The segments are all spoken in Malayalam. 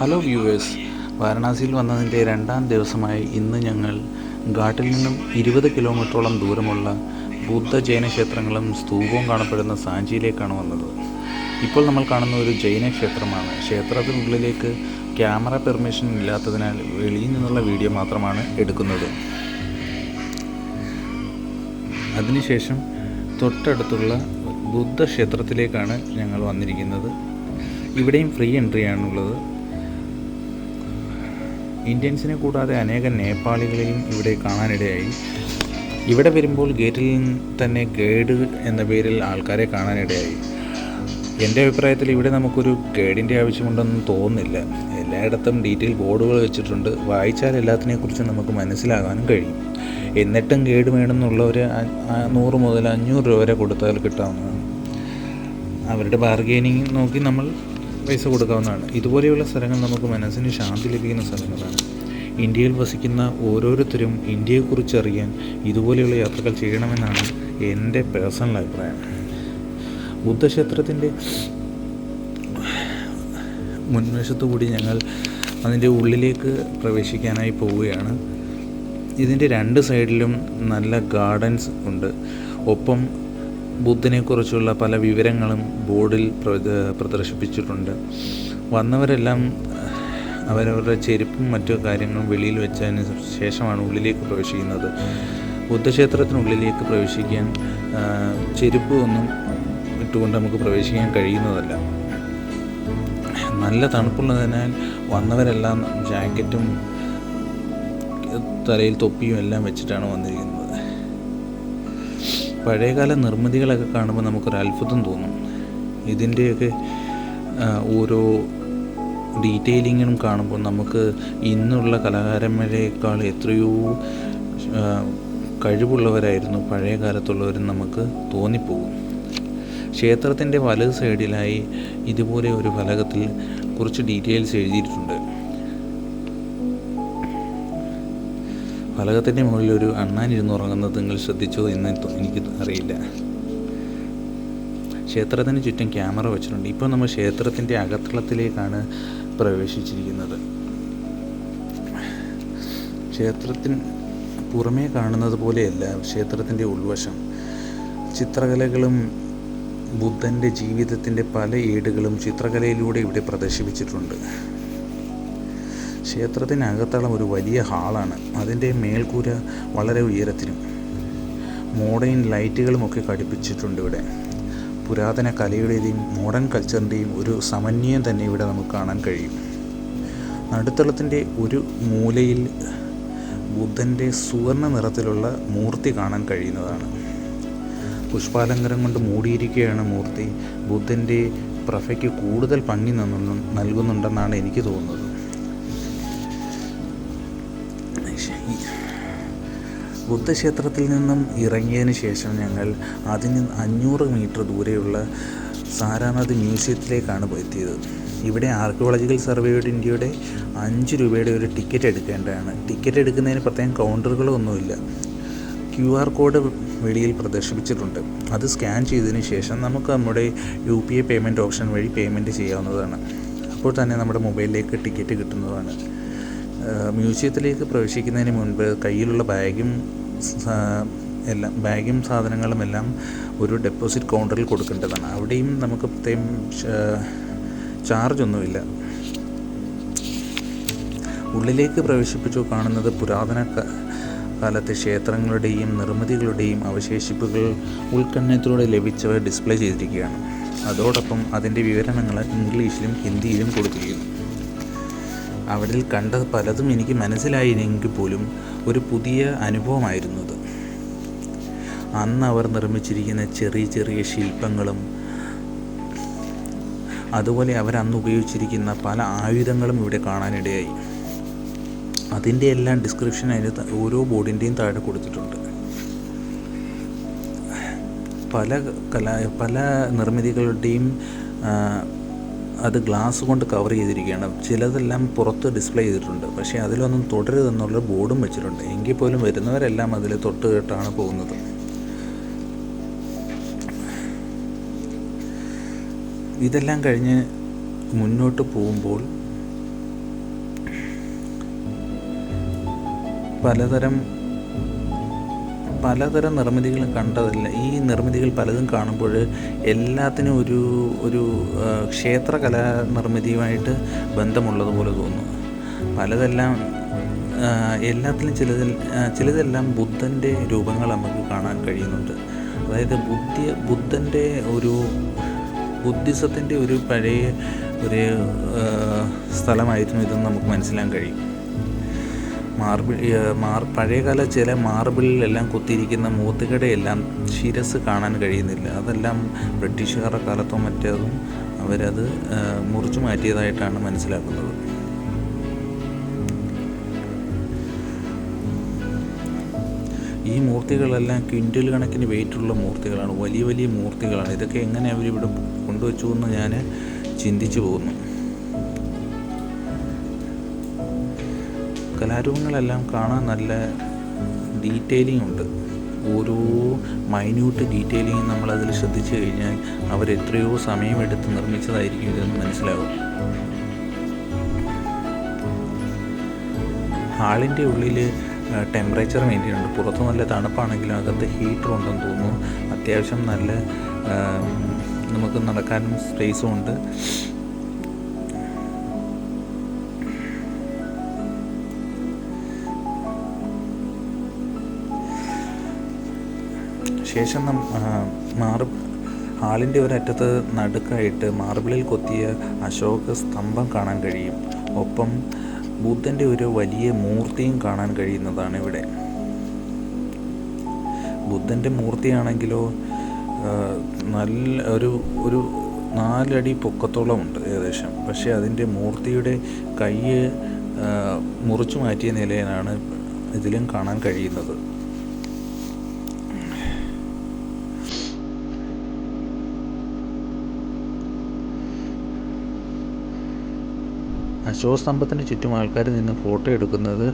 ഹലോ വ്യൂവേഴ്സ് വാരണാസിയിൽ വന്നതിന്റെ രണ്ടാം ദിവസമായി ഇന്ന് ഞങ്ങൾ ഘാട്ടിൽ നിന്നും ഇരുപത് കിലോമീറ്ററോളം ദൂരമുള്ള ബുദ്ധ ജൈന ക്ഷേത്രങ്ങളും സ്തൂപവും കാണപ്പെടുന്ന സാഞ്ചിയിലേക്കാണ് വന്നത്. ഇപ്പോൾ നമ്മൾ കാണുന്ന ഒരു ജൈന ക്ഷേത്രമാണ്. ക്ഷേത്രത്തിനുള്ളിലേക്ക് ക്യാമറ പെർമിഷൻ ഇല്ലാത്തതിനാൽ വെളിയിൽ നിന്നുള്ള വീഡിയോ മാത്രമാണ് എടുക്കുന്നത്. അതിനുശേഷം തൊട്ടടുത്തുള്ള ബുദ്ധ ക്ഷേത്രത്തിലേക്കാണ് ഞങ്ങൾ വന്നിരിക്കുന്നത്. ഇവിടെയും ഫ്രീ എൻട്രി ആണുള്ളത് ഇന്ത്യൻസിനെ കൂടാതെ അനേകം നേപ്പാളികളെയും ഇവിടെ കാണാനിടയായി. ഇവിടെ വരുമ്പോൾ ഗേറ്റിൽ തന്നെ ഗൈഡ് എന്ന പേരിൽ ആൾക്കാരെ കാണാനിടയായി. എന്റെ അഭിപ്രായത്തിൽ ഇവിടെ നമുക്കൊരു ഗൈഡിന്റെ ആവശ്യമുണ്ടെന്ന് തോന്നുന്നില്ല. എല്ലായിടത്തും ഡീറ്റെയിൽ ബോർഡുകൾ വെച്ചിട്ടുണ്ട്. വായിച്ചാൽ എല്ലാത്തിനെക്കുറിച്ചും നമുക്ക് മനസ്സിലാകാനും കഴിയും. എന്നിട്ടും ഗൈഡ് വേണമെന്നുള്ളവർ നൂറ് മുതൽ അഞ്ഞൂറ് രൂപ വരെ കൊടുത്താൽ കിട്ടാവുന്നതാണ്. അവരുടെ ബാർഗെയിനിങ് നോക്കി നമ്മൾ പൈസ കൊടുക്കാവുന്നതാണ്. ഇതുപോലെയുള്ള സ്ഥലങ്ങൾ നമുക്ക് മനസ്സിന് ശാന്തി ലഭിക്കുന്ന സ്ഥലങ്ങളാണ്. ഇന്ത്യയിൽ വസിക്കുന്ന ഓരോരുത്തരും ഇന്ത്യയെക്കുറിച്ച് അറിയാൻ ഇതുപോലെയുള്ള യാത്രകൾ ചെയ്യണമെന്നാണ് എന്റെ പേഴ്സണൽ അഭിപ്രായം. ബുദ്ധക്ഷേത്രത്തിന്റെ മുൻവശത്തു കൂടി ഞങ്ങൾ അതിന്റെ ഉള്ളിലേക്ക് പ്രവേശിക്കാനായി പോവുകയാണ്. ഇതിന്റെ രണ്ട് സൈഡിലും നല്ല ഗാർഡൻസ് ഉണ്ട്. ഒപ്പം ബുദ്ധനെക്കുറിച്ചുള്ള പല വിവരങ്ങളും ബോർഡിൽ പ്രദർശിപ്പിച്ചിട്ടുണ്ട്. വന്നവരെല്ലാം അവരവരുടെ ചെരുപ്പും മറ്റു കാര്യങ്ങളും വെളിയിൽ വെച്ചതിന് ശേഷമാണ് ഉള്ളിലേക്ക് പ്രവേശിക്കുന്നത്. ബുദ്ധക്ഷേത്രത്തിനുള്ളിലേക്ക് പ്രവേശിക്കാൻ ചെരുപ്പ് ഒന്നും ഇട്ടുകൊണ്ട് നമുക്ക് പ്രവേശിക്കാൻ കഴിയുന്നതല്ല. നല്ല തണുപ്പുള്ളതിനാൽ വന്നവരെല്ലാം ജാക്കറ്റും തലയിൽ തൊപ്പിയും എല്ലാം വെച്ചിട്ടാണ് വന്നിരിക്കുന്നത്. പഴയകാല നിർമ്മിതികളൊക്കെ കാണുമ്പോൾ നമുക്കൊരു അത്ഭുതം തോന്നും. ഇതിന്റെയൊക്കെ ഓരോ ഡീറ്റെയിലിങ്ങും കാണുമ്പോൾ നമുക്ക് ഇന്നുള്ള കലാകാരന്മാരെക്കാൾ എത്രയോ കഴിവുള്ളവരായിരുന്നു. പഴയ കാലത്തുള്ളവരെന്ന് നമുക്ക് തോന്നിപ്പോകും. ക്ഷേത്രത്തിന്റെ വലത് സൈഡിലായി ഇതുപോലെ ഒരു ഫലകത്തിൽ കുറച്ച് ഡീറ്റെയിൽസ് എഴുതിയിട്ടുണ്ട്. ഫലകത്തിന്റെ മുകളിൽ ഒരു അണ്ണാൻ ഇരുന്ന് ഉറങ്ങുന്നത് നിങ്ങൾ ശ്രദ്ധിച്ചോ എന്ന് എനിക്ക് അറിയില്ല. ക്ഷേത്രത്തിന് ചുറ്റും ക്യാമറ വെച്ചിട്ടുണ്ട്. ഇപ്പോൾ നമ്മൾ ക്ഷേത്രത്തിന്റെ അകത്തളത്തിലേക്കാണ് പ്രവേശിച്ചിരിക്കുന്നത്. ക്ഷേത്രത്തിന് പുറമേ കാണുന്നത് പോലെയല്ല ക്ഷേത്രത്തിന്റെ ഉൾവശം. ചിത്രകലകളും ബുദ്ധന്റെ ജീവിതത്തിന്റെ പല ഏടുകളും ചിത്രകലയിലൂടെ ഇവിടെ പ്രദർശിപ്പിച്ചിട്ടുണ്ട്. ക്ഷേത്രത്തിനകത്തളം ഒരു വലിയ ഹാളാണ്. അതിന്റെ മേൽക്കൂര വളരെ ഉയരത്തിലും. മോഡേൺ ലൈറ്റുകളുമൊക്കെ ഘടിപ്പിച്ചിട്ടുണ്ട് ഇവിടെ. പുരാതന കലയുടേയും മോഡേൺ കൾച്ചറിന്റെയും ഒരു സമന്വയം തന്നെ ഇവിടെ നമുക്ക് കാണാൻ കഴിയും. നടുത്തളത്തിന്റെ ഒരു മൂലയിൽ ബുദ്ധന്റെ സുവർണ നിറത്തിലുള്ള മൂർത്തി കാണാൻ കഴിയുന്നതാണ്. പുഷ്പാലങ്കരം കൊണ്ട് മൂടിയിരിക്കുകയാണ് മൂർത്തി. ബുദ്ധന്റെ പ്രഭയ്ക്ക് കൂടുതൽ ഭംഗി നൽകുന്നുണ്ടെന്നാണ് എനിക്ക് തോന്നുന്നത്. ബുദ്ധക്ഷേത്രത്തിൽ നിന്നും ഇറങ്ങിയതിന് ശേഷം ഞങ്ങൾ അതിന് അഞ്ഞൂറ് മീറ്റർ ദൂരെയുള്ള സാരാനാഥ് മ്യൂസിയത്തിലേക്കാണ് എത്തിയത്. ഇവിടെ ആർക്കിയോളജിക്കൽ സർവേ ഓഫ് ഇന്ത്യയുടെ അഞ്ച് രൂപയുടെ ഒരു ടിക്കറ്റ് എടുക്കേണ്ടതാണ്. ടിക്കറ്റ് എടുക്കുന്നതിന് പ്രത്യേകം കൗണ്ടറുകളൊന്നുമില്ല. ക്യു ആർ കോഡ് വെളിയിൽ പ്രദർശിപ്പിച്ചിട്ടുണ്ട്. അത് സ്കാൻ ചെയ്തതിന് ശേഷം നമുക്ക് നമ്മുടെ U P I payment option വഴി പേയ്മെന്റ് ചെയ്യാവുന്നതാണ്. അപ്പോൾ തന്നെ നമ്മുടെ മൊബൈലിലേക്ക് ടിക്കറ്റ് കിട്ടുന്നതാണ്. മ്യൂസിയത്തിലേക്ക് പ്രവേശിക്കുന്നതിന് മുൻപ് കയ്യിലുള്ള ബാഗും എല്ലാം ബാഗും സാധനങ്ങളും എല്ലാം ഒരു ഡെപ്പോസിറ്റ് കൗണ്ടറിൽ കൊടുക്കേണ്ടതാണ്. അവിടെയും നമുക്ക് പ്രത്യേകം ചാർജൊന്നുമില്ല ഉള്ളിലേക്ക് പ്രവേശിപ്പിച്ചു കാണുന്നത് പുരാതന കാലത്തെ ക്ഷേത്രങ്ങളുടെയും നിർമ്മിതികളുടെയും അവശേഷിപ്പുകൾ ഉൾക്കണ്ണത്തിലൂടെ ലഭിച്ചവ ഡിസ്പ്ലേ ചെയ്തിരിക്കുകയാണ്. അതോടൊപ്പം അതിന്റെ വിവരണങ്ങൾ ഇംഗ്ലീഷിലും ഹിന്ദിയിലും കൊടുത്തിരിക്കുന്നു അവിടെ കണ്ട പലതും എനിക്ക് മനസ്സിലായില്ലെങ്കിൽ പോലും ഒരു പുതിയ അനുഭവമായിരുന്നു അത് അന്ന് അവർ നിർമ്മിച്ചിരിക്കുന്ന ചെറിയ ചെറിയ ശില്പങ്ങളും അതുപോലെ അവർ അന്ന് ഉപയോഗിച്ചിരിക്കുന്ന പല ആയുധങ്ങളും ഇവിടെ കാണാനിടയായി. അതിന്റെ എല്ലാം ഡിസ്ക്രിപ്ഷൻ അതിന് ഓരോ ബോർഡിന്റെയും താഴെ കൊടുത്തിട്ടുണ്ട്. പല കലാ പല നിർമ്മിതികളുടെയും അത് ഗ്ലാസ് കൊണ്ട് കവർ ചെയ്തിരിക്കുകയാണ്. ചിലതെല്ലാം പുറത്ത് ഡിസ്പ്ലേ ചെയ്തിട്ടുണ്ട്. പക്ഷേ അതിലൊന്നും തുടരുതെന്നുള്ളൊരു ബോർഡും വെച്ചിട്ടുണ്ട്. എങ്കിൽ പോലും വരുന്നവരെല്ലാം അതിൽ തൊട്ട് കേട്ടാണ് പോകുന്നത്. ഇതെല്ലാം കഴിഞ്ഞ് മുന്നോട്ട് പോകുമ്പോൾ പലതരം പലതരം നിർമ്മിതികളും കണ്ടതല്ല. ഈ നിർമ്മിതികൾ പലതും കാണുമ്പോൾ എല്ലാത്തിനും ഒരു ഒരു ക്ഷേത്രകല നിർമ്മിതിയുമായിട്ട് ബന്ധമുള്ളതുപോലെ തോന്നുന്നു പലതെല്ലാം എല്ലാത്തിലും ചിലതിൽ ചിലതെല്ലാം ബുദ്ധന്റെ രൂപങ്ങൾ നമുക്ക് കാണാൻ കഴിയുന്നുണ്ട്. അതായത് ബുദ്ധി ബുദ്ധന്റെ ഒരു ബുദ്ധിസത്തിന്റെ ഒരു പഴയ ഒരു സ്ഥലമായിരുന്നു ഇതെന്ന് നമുക്ക് മനസ്സിലാക്കാൻ കഴിയും. മാർബിൾ മാർ പഴയകാല ചില മാർബിളിലെല്ലാം കുത്തിയിരിക്കുന്ന മൂത്തുകടയെല്ലാം ശിരസ് കാണാൻ കഴിയുന്നില്ല. അതെല്ലാം ബ്രിട്ടീഷുകാരുടെ കാലത്തോ മറ്റേതും അവരത് മുറിച്ചു മാറ്റിയതായിട്ടാണ് മനസ്സിലാക്കുന്നത്. ഈ മൂർത്തികളെല്ലാം ക്വിന്റൽ കണക്കിന് വെയിറ്റുള്ള മൂർത്തികളാണ്. വലിയ വലിയ മൂർത്തികളാണ്. ഇതൊക്കെ എങ്ങനെ അവരിവിടെ കൊണ്ടുവച്ചു എന്ന് ഞാൻ ചിന്തിച്ചു പോകുന്നു. കലാരൂപങ്ങളെല്ലാം കാണാൻ നല്ല ഡീറ്റെയിലിംഗ് ഉണ്ട്. ഓരോ മൈന്യൂട്ട് ഡീറ്റെയിലിംഗ് നമ്മളതിൽ ശ്രദ്ധിച്ചു കഴിഞ്ഞാൽ അവരെത്രയോ സമയമെടുത്ത് നിർമ്മിച്ചതായിരിക്കും ഇതെന്ന് മനസ്സിലാവും. ഹാളിന്റെ ഉള്ളിൽ ടെമ്പറേച്ചർ മെയിന്റെയിൻ ഉണ്ട്. പുറത്ത് നല്ല തണുപ്പാണെങ്കിലും അകത്ത് ഹീറ്റർ ഉണ്ടെന്ന് തോന്നുന്നു. അത്യാവശ്യം നല്ല നമുക്ക് നടക്കാനും സ്പേസും ഉണ്ട്. ശേഷം നം മാർ ഹാളിന്റെ ഒരറ്റത്ത് നടുക്കായിട്ട് മാർബിളിൽ കൊത്തിയ അശോക സ്തംഭം കാണാൻ കഴിയും. ഒപ്പം ബുദ്ധന്റെ ഒരു വലിയ മൂർത്തിയും കാണാൻ കഴിയുന്നതാണ് ഇവിടെ. ബുദ്ധന്റെ മൂർത്തിയാണെങ്കിലോ നല്ല ഒരു ഒരു നാലടി പൊക്കത്തോളം ഉണ്ട് ഏകദേശം. പക്ഷേ അതിന്റെ മൂർത്തിയുടെ കൈ മുറിച്ചു മാറ്റിയ നിലയിലാണ് ഇതിലും കാണാൻ കഴിയുന്നത്. അശോകസ്തംഭത്തിന് ചുറ്റും ആൾക്കാർ നിന്ന് ഫോട്ടോ എടുക്കുന്നത്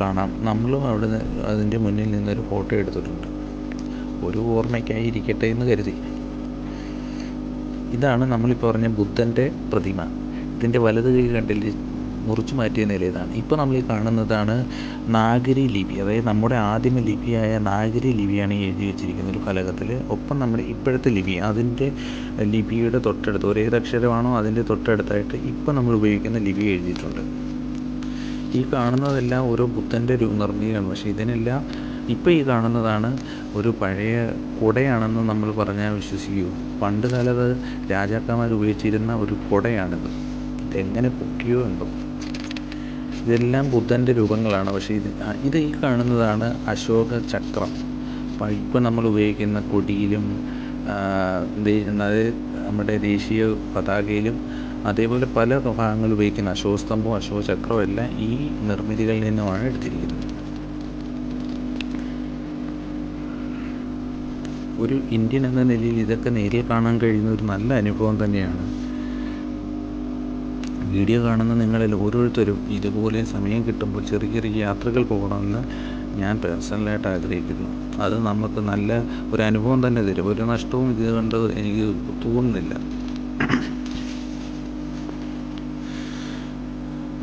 കാണാം. നമ്മളും അവിടെ അതിന്റെ മുന്നിൽ നിന്നൊരു ഫോട്ടോ എടുത്തിട്ടുണ്ട്. ഒരു ഓർമ്മയ്ക്കായി ഇരിക്കട്ടെ എന്ന് കരുതി. ഇതാണ് നമ്മളിപ്പോൾ പറഞ്ഞ ബുദ്ധന്റെ പ്രതിമ. ഇതിന്റെ വലത് കൈ കണ്ടില്ലേ? മുറിച്ചു മാറ്റിയ നിലയിലാണ്. ഇപ്പോൾ നമ്മൾ ഈ കാണുന്നതാണ് നാഗരി ലിപി. അതായത് നമ്മുടെ ആദിമ ലിപിയായ നാഗരി ലിപിയാണ് ഈ എഴുതി വെച്ചിരിക്കുന്ന ഒരു ഫലകത്തിൽ. ഒപ്പം നമ്മുടെ ഇപ്പോഴത്തെ ലിപി അതിന്റെ ലിപിയുടെ തൊട്ടടുത്ത് ഒരേ അക്ഷരമാണോ അതിന്റെ തൊട്ടടുത്തായിട്ട് ഇപ്പോൾ നമ്മൾ ഉപയോഗിക്കുന്ന ലിപി എഴുതിയിട്ടുണ്ട്. ഈ കാണുന്നതെല്ലാം ഓരോ ബുദ്ധന്റെ നിർമ്മിതിയാണ് പക്ഷേ ഇതിനെല്ലാം ഇപ്പോൾ ഈ കാണുന്നതാണ് ഒരു പഴയ കുടയാണെന്ന് നമ്മൾ പറഞ്ഞാൽ വിശ്വസിക്കൂ. പണ്ട് കാലത്ത് രാജാക്കന്മാർ ഉപയോഗിച്ചിരുന്ന ഒരു കുടയാണിത്. ഇതെങ്ങനെ പൊക്കിയോ എന്തോ. ഇതെല്ലാം ബുദ്ധന്റെ രൂപങ്ങളാണ്. പക്ഷേ ഇത് ഇത് ഈ കാണുന്നതാണ് അശോക ചക്രം ഇപ്പം നമ്മൾ ഉപയോഗിക്കുന്ന കൊടിയിലും നമ്മുടെ ദേശീയ പതാകയിലും അതേപോലെ പല ഭാഗങ്ങൾ ഉപയോഗിക്കുന്ന അശോക സ്തംഭവും അശോക ചക്രവും എല്ലാം ഈ നിർമ്മിതികളിൽ നിന്നുമാണ് എടുത്തിരിക്കുന്നത്. ഒരു ഇന്ത്യൻ എന്ന നിലയിൽ ഇതൊക്കെ നേരിൽ കാണാൻ കഴിയുന്ന ഒരു നല്ല അനുഭവം തന്നെയാണ്. വീഡിയോ കാണുന്ന നിങ്ങളിൽ ഓരോരുത്തരും ഇതുപോലെ സമയം കിട്ടുമ്പോൾ ചെറിയ ചെറിയ യാത്രകൾ പോകണമെന്ന് ഞാൻ പേഴ്സണലായിട്ട് ആഗ്രഹിക്കുന്നു. അത് നമുക്ക് നല്ല ഒരു അനുഭവം തന്നെ തരും. ഒരു നഷ്ടവും ഇത് കൊണ്ട് എനിക്ക് തോന്നുന്നില്ല.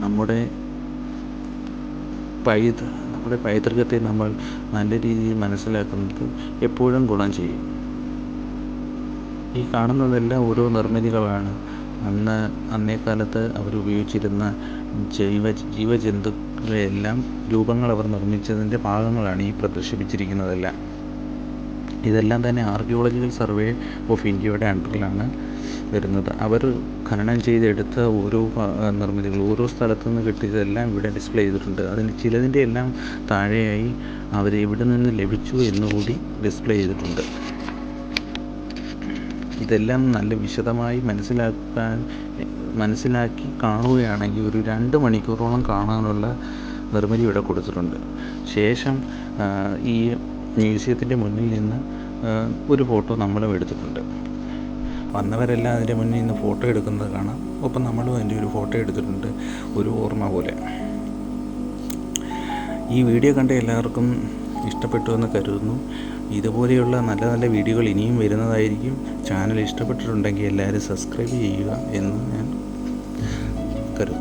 നമ്മുടെ പൈത നമ്മുടെ പൈതൃകത്തെ നമ്മൾ നല്ല രീതിയിൽ മനസ്സിലാക്കുന്നത് എപ്പോഴും ഗുണം ചെയ്യും. ഈ കാണുന്നതെല്ലാം ഓരോ നിർമ്മിതികളാണ്. അന്ന് അവർ ഉപയോഗിച്ചിരുന്ന ജൈവ ജീവജന്തുക്കളെല്ലാം രൂപങ്ങൾ അവർ നിർമ്മിച്ചതിന്റെ ഭാഗങ്ങളാണ് ഈ പ്രദർശിപ്പിച്ചിരിക്കുന്നതെല്ലാം. ഇതെല്ലാം തന്നെ ആർക്കിയോളജിക്കൽ സർവേ ഓഫ് ഇന്ത്യയുടെ അണ്ടറിലാണ് വരുന്നത്. അവർ ഖനനം ചെയ്തെടുത്ത ഓരോ നിർമ്മിതികൾ ഓരോ സ്ഥലത്തു നിന്ന് കിട്ടിയതെല്ലാം ഇവിടെ ഡിസ്പ്ലേ ചെയ്തിട്ടുണ്ട്. അതിന് ചിലതിന്റെ എല്ലാം താഴെയായി അവർ എവിടെ നിന്ന് ലഭിച്ചു എന്നുകൂടി ഡിസ്പ്ലേ ചെയ്തിട്ടുണ്ട്. ഇതെല്ലാം നല്ല വിശദമായി മനസ്സിലാക്കാൻ മനസ്സിലാക്കി കാണുകയാണെങ്കിൽ ഒരു രണ്ട് മണിക്കൂറോളം കാണാനുള്ള നിർമ്മിതി ഇവിടെ കൊടുത്തിട്ടുണ്ട്. ശേഷം ഈ മ്യൂസിയത്തിന്റെ മുന്നിൽ നിന്ന് ഒരു ഫോട്ടോ നമ്മളും എടുത്തിട്ടുണ്ട്. വന്നവരെല്ലാം അതിന്റെ മുന്നിൽ നിന്ന് ഫോട്ടോ എടുക്കുന്നത് കാണാം. ഒപ്പം നമ്മളും അതിന്റെ ഒരു ഫോട്ടോ എടുത്തിട്ടുണ്ട്. ഒരു ഓർമ്മ പോലെ. ഈ വീഡിയോ കണ്ട എല്ലാവർക്കും ഇഷ്ടപ്പെട്ടു എന്ന് കരുതുന്നു. ഇതുപോലെയുള്ള നല്ല നല്ല വീഡിയോകൾ ഇനിയും വരുന്നതായിരിക്കും. ചാനൽ ഇഷ്ടപ്പെട്ടിട്ടുണ്ടെങ്കിൽ എല്ലാവരും സബ്സ്ക്രൈബ് ചെയ്യുക എന്ന് ഞാൻ